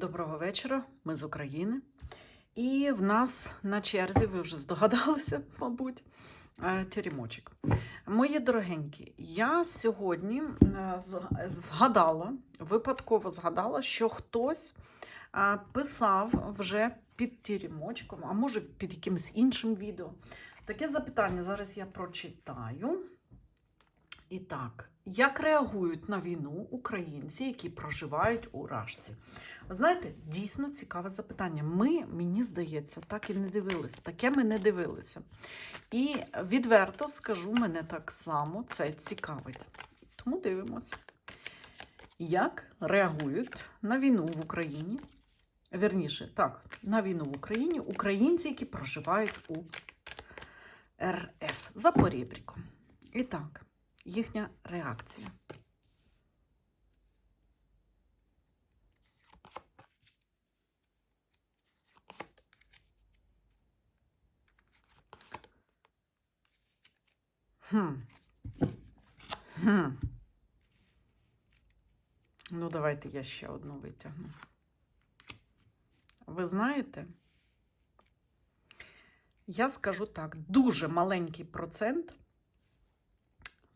Доброго вечора, ми з України. І в нас на черзі, ви вже здогадалися, мабуть, е, теремочок. Мої дорогенькі, я сьогодні е, згадала, випадково згадала, що хтось е, писав вже під теремочком, а може під якимось іншим відео. Таке запитання зараз я прочитаю. І так, як реагують на війну українці, які проживають у Рашці? Знаєте, дійсно цікаве запитання. Ми, мені здається, так і не дивилися. Таке ми не дивилися. І відверто скажу, мене так само це цікавить. Тому дивимося, як реагують на війну в Україні. Вірніше, так, на війну в Україні українці, які проживають у РФ за порібріком. І так, їхня реакція. Хм. Хм. Ну, давайте я ще одну витягну. Ви знаєте, я скажу так: дуже маленький процент,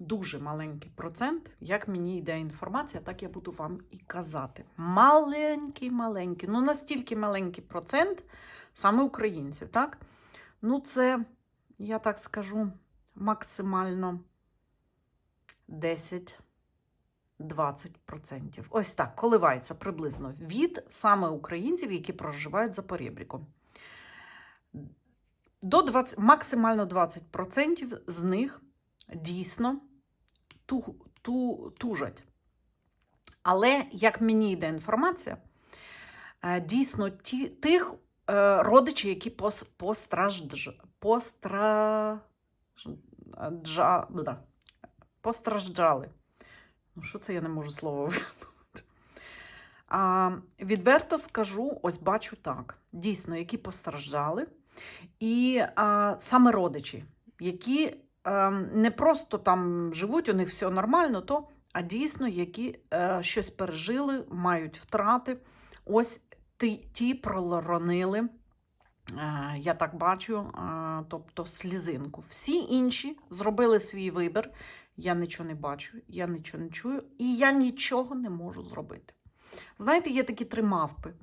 дуже маленький процент, як мені йде інформація, так я буду вам і казати. Маленький, маленький, ну настільки маленький процент саме українців, так? Ну, це, я так скажу, максимально 10. 20%. Ось так, коливається приблизно від саме українців, які проживають за поребріком. До 20, максимально 20% з них дійсно ту, ту, тужать. Але, як мені йде інформація, е, дійсно ті, тих е, родичів, які пос, постраждж, постража, да, постраждали. Ну, що це я не можу слово? А, відверто скажу, ось бачу так. Дійсно, які постраждали. І а, саме родичі, які не просто там живуть, у них все нормально, то, а дійсно, які а, щось пережили, мають втрати. Ось ті, ті проронили. е, Я так бачу, а, тобто слізинку. Всі інші зробили свій вибір. Я нічого не бачу, я нічого не чую, і я нічого не можу зробити. Знаєте, є такі три мавпи.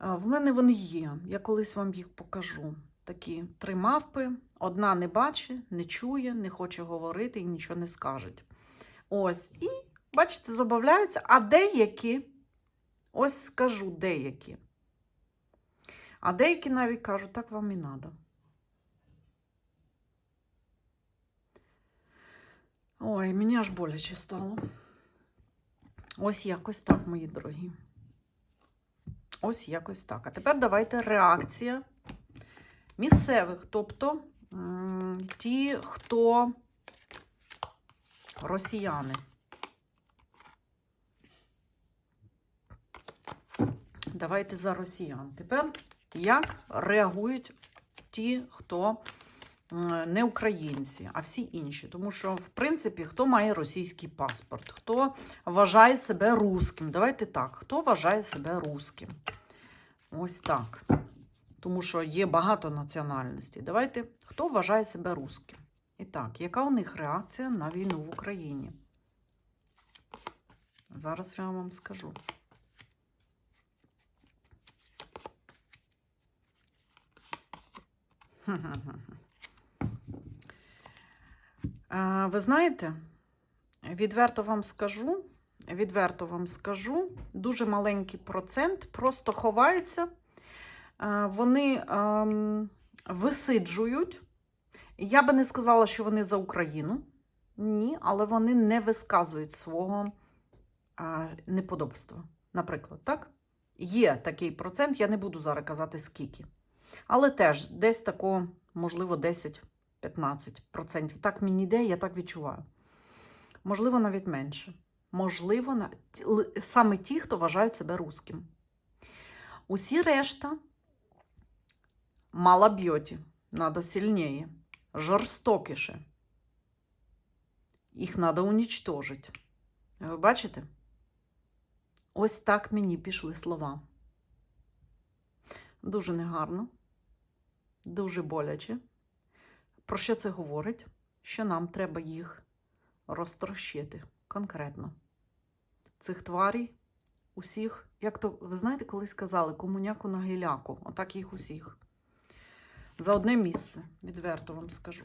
В мене вони є. Я колись вам їх покажу. Такі три мавпи. Одна не бачить, не чує, не хоче говорити і нічого не скаже. Ось. І, бачите, забавляються. А деякі, ось скажу деякі. А деякі навіть кажуть, так вам і треба. Ой, мені аж боляче стало. Ось якось так, мої дорогі. Ось якось так. А тепер давайте реакція місцевих, тобто ті, хто росіяни. Давайте за росіян. Тепер як реагують ті, хто не українці, а всі інші. Тому що, в принципі, хто має російський паспорт, хто вважає себе русським. Давайте так, хто вважає себе русським. Ось так. Тому що є багато національностей. Давайте, хто вважає себе русським. І так, яка у них реакція на війну в Україні? Зараз я вам скажу. Ви знаєте, відверто вам скажу, відверто вам скажу, дуже маленький процент просто ховається. А, Вони ем, висиджують. Я би не сказала, що вони за Україну. Ні, але вони не висказують свого а, неподобства. Наприклад, так? Є такий процент, я не буду зараз казати скільки. Але теж десь такого, можливо, 10-15%. Так мені йде, я так відчуваю. Можливо, навіть менше. Можливо, саме ті, хто вважають себе русським. Усі решта мало б'єте, надо сильніше, жорстокіше. Їх треба унічтожити. Ви бачите? Ось так мені пішли слова. Дуже негарно, дуже боляче. Про що це говорить? Що нам треба їх розтрощити конкретно. Цих тварій, усіх, як то, ви знаєте, колись казали, комуняку на гіляку, отак їх усіх. За одне місце, відверто вам скажу.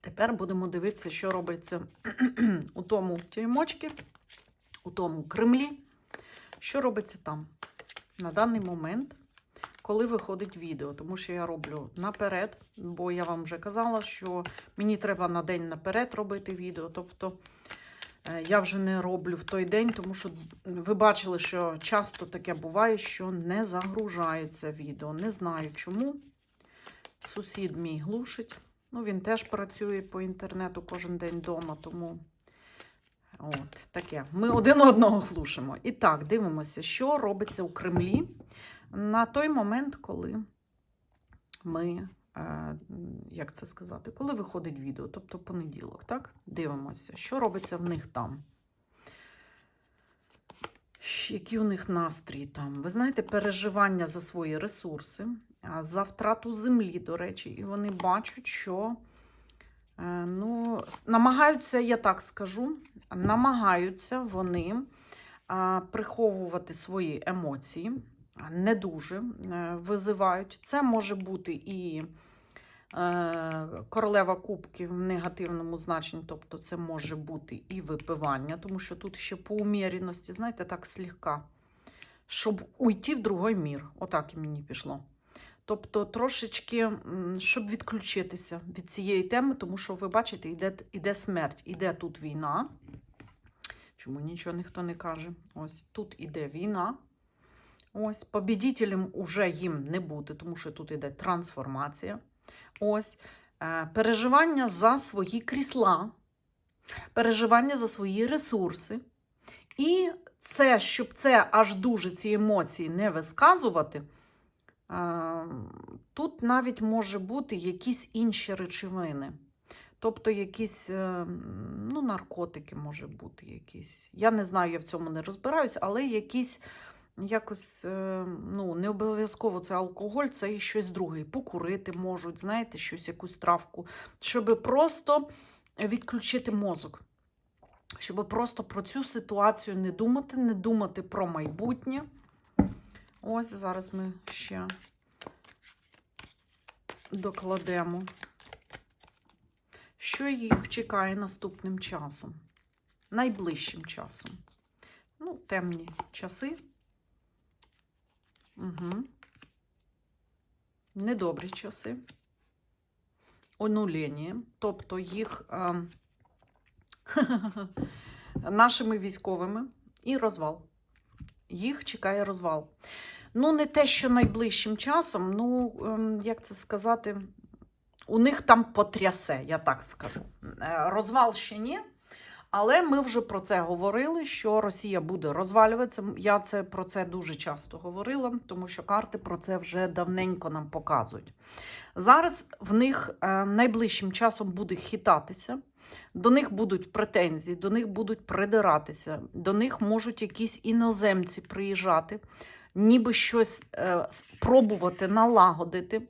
Тепер будемо дивитися, що робиться у тому тюрмочці, у тому Кремлі. Що робиться там на даний момент, коли виходить відео. Тому що я роблю наперед, бо я вам вже казала, що мені треба на день наперед робити відео. Тобто е, я вже не роблю в той день, тому що ви бачили, що часто таке буває, що не загружається відео. Не знаю чому. Сусід мій глушить. Ну, він теж працює по інтернету кожен день вдома, тому от таке. Ми один одного глушимо. І так, дивимося, що робиться у Кремлі на той момент, коли ми, е, як це сказати, коли виходить відео, тобто понеділок, так? Дивимося, що робиться в них там. Які у них настрій там? Ви знаєте, переживання за свої ресурси, за втрату землі, до речі, і вони бачать, що е, ну, намагаються, я так скажу, намагаються вони приховувати свої емоції, не дуже е, визивають. Це може бути і е, королева кубків в негативному значенні, тобто це може бути і випивання, тому що тут ще по уміряності, знаєте, так слегка, щоб уйти в другий мір. Отак і мені пішло. Тобто трошечки, щоб відключитися від цієї теми, тому що ви бачите, іде, іде смерть, іде тут війна. Чому нічого ніхто не каже? Ось тут іде війна. Ось, побідітелем уже їм не буде, тому що тут іде трансформація. Ось е, переживання за свої крісла, переживання за свої ресурси. І це, щоб це аж дуже ці емоції не висказувати, тут навіть може бути якісь інші речовини. Тобто якісь е, ну, наркотики може бути якісь. Я не знаю, я в цьому не розбираюсь, але якісь якось, е, ну, не обов'язково це алкоголь, це і щось друге. Покурити можуть, знаєте, щось, якусь травку, щоб просто відключити мозок. Щоб просто про цю ситуацію не думати, не думати про майбутнє. Ось зараз ми ще докладемо. Що їх чекає наступним часом? Найближчим часом. Ну, темні часи. Угу. Недобрі часи. Онулення. Тобто їх е, нашими військовими і розвал. Їх чекає розвал. Ну, не те, що найближчим часом, ну, ем, як це сказати, у них там потрясе, я так скажу. Е, Розвал ще ні. Але ми вже про це говорили, що Росія буде розвалюватися. Я це про це дуже часто говорила, тому що карти про це вже давненько нам показують. Зараз в них е, найближчим часом буде хитатися, до них будуть претензії, до них будуть придиратися, до них можуть якісь іноземці приїжджати, ніби щось е, пробувати налагодити.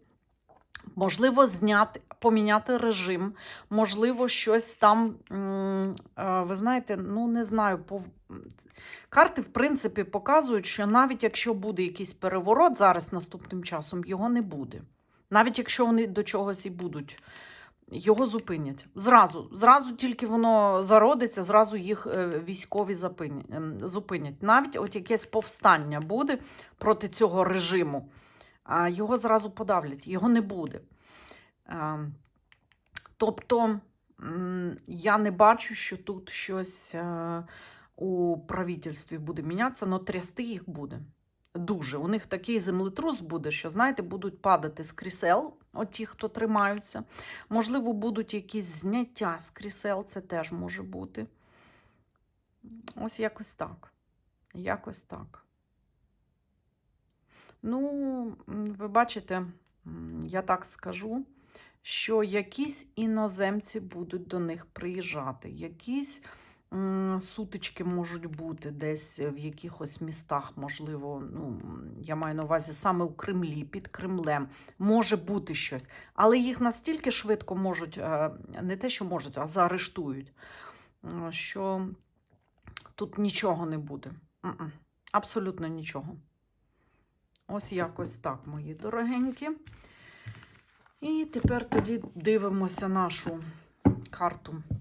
Можливо, зняти, поміняти режим, можливо, щось там, е, ви знаєте, ну не знаю, по... карти, в принципі, показують, що навіть якщо буде якийсь переворот зараз наступним часом, його не буде. Навіть якщо вони до чогось і будуть, його зупинять. Зразу, зразу тільки воно зародиться, зразу їх е, військові ем, зупинять. Навіть от якесь повстання буде проти цього режиму його зразу подавлять, його не буде. Тобто я не бачу, що тут щось е, у правительстві буде мінятися, але трясти їх буде. Дуже. У них такий землетрус буде, що, знаєте, будуть падати з крісел, от ті, хто тримаються. Можливо, будуть якісь зняття з крісел, це теж може бути. Ось якось так. Якось так. Ну, ви бачите, я так скажу, що якісь іноземці будуть до них приїжджати, якісь сутички можуть бути десь в якихось містах, можливо, ну, я маю на увазі саме у Кремлі, під Кремлем. Може бути щось. Але їх настільки швидко можуть, е, не те, що можуть, а заарештують, що тут нічого не буде. Абсолютно нічого. Ось якось так, мої дорогенькі. І тепер тоді дивимося нашу карту е,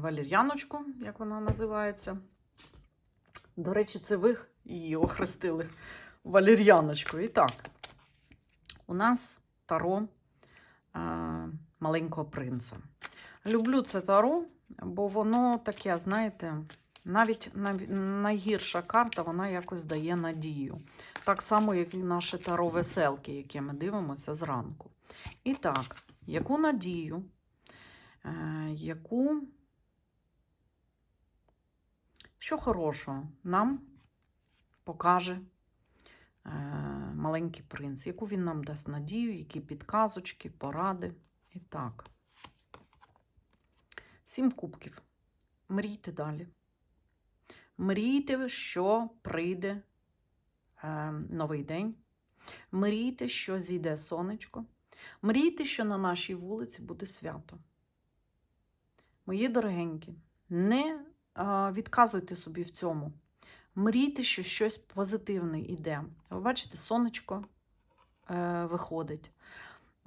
валір'яночку, як вона називається. До речі, це ви її охрестили валір'яночкою. І так, у нас таро е, маленького принца. Люблю це таро, бо воно таке, знаєте, навіть найгірша карта, вона якось дає надію. Так само, як і наше таро веселки, яке ми дивимося зранку. І так, яку надію, е, яку, що хорошого нам покаже е, маленький принц, яку він нам дасть надію, які підказочки, поради. І так. Сім кубків. Мрійте далі. Мрійте, що прийде е, новий день. Мрійте, що зійде сонечко. Мрійте, що на нашій вулиці буде свято. Мої дорогенькі, не відказуйте собі в цьому. Мрійте, що щось позитивне йде. Ви бачите, сонечко е, виходить.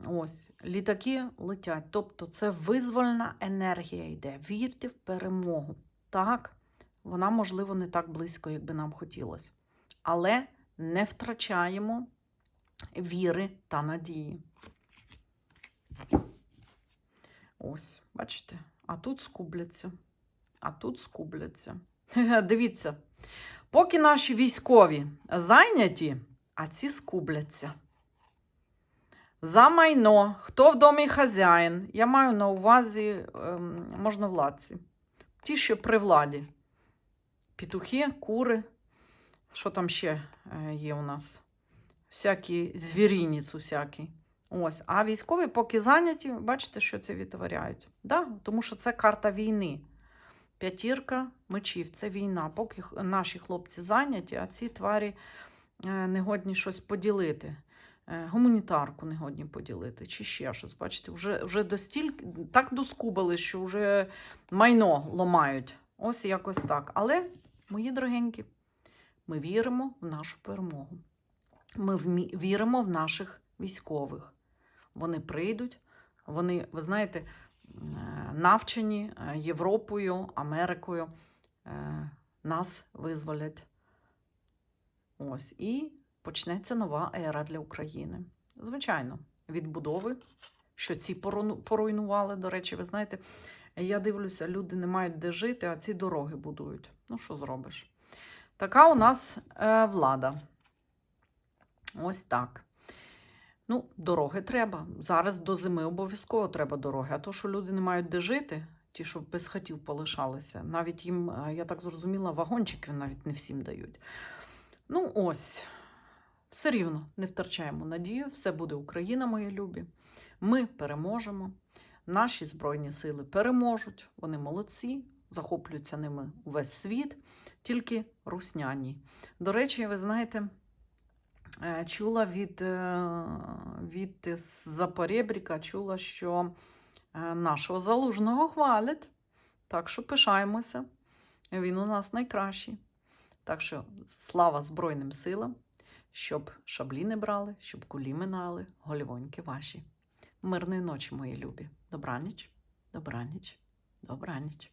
Ось, літаки летять. Тобто це визвольна енергія йде. Вірте в перемогу. Так, вона, можливо, не так близько, як би нам хотілося. Але не втрачаємо віри та надії. Ось, бачите, а тут скубляться, а тут скубляться. Дивіться, поки наші військові зайняті, а ці скубляться. За майно, хто в домі хазяїн, я маю на увазі ем, можновладці. Ті, що при владі. Петухи, кури. Що там ще е, є у нас? Всякі звірініць усякий. Ось. А військові, поки зайняті, бачите, що це відтворяють. Да? Тому що це карта війни. П'ятірка мечів це війна. Поки наші хлопці зайняті, а ці тварі е, не годні щось поділити. Е, Гуманітарку не годні поділити, чи ще щось. Бачите, вже, вже достільки так доскубали, що вже майно ломають. Ось якось так. Але, мої дорогенькі, ми віримо в нашу перемогу. Ми віримо в наших військових. Вони прийдуть, вони, ви знаєте, навчені е, Європою, Америкою, е, нас визволять. Ось, і почнеться нова ера для України. Звичайно, відбудови, що ці поруйнували. До речі, ви знаєте, я дивлюся, люди не мають де жити, а ці дороги будують. Ну, що зробиш? Така у нас е, влада. Ось так. Ну, дороги треба. Зараз до зими обов'язково треба дороги. А то, що люди не мають де жити, ті, що без хатів полишалися, навіть їм, е, я так зрозуміла, вагончики навіть не всім дають. Ну, ось, все рівно не втрачаємо надію, все буде Україна, мої любі. Ми переможемо. Наші Збройні сили переможуть, вони молодці, захоплюються ними увесь світ, тільки русняні. До речі, ви знаєте, чула від, е, від Запорєбріка, чула, що е, нашого залужного хвалять. Так що пишаємося. Він у нас найкращий. Так що слава Збройним силам, щоб шаблі не брали, щоб кулі минали, голівоньки ваші. Мирної ночі, мої любі. Добраніч, добраніч, добраніч.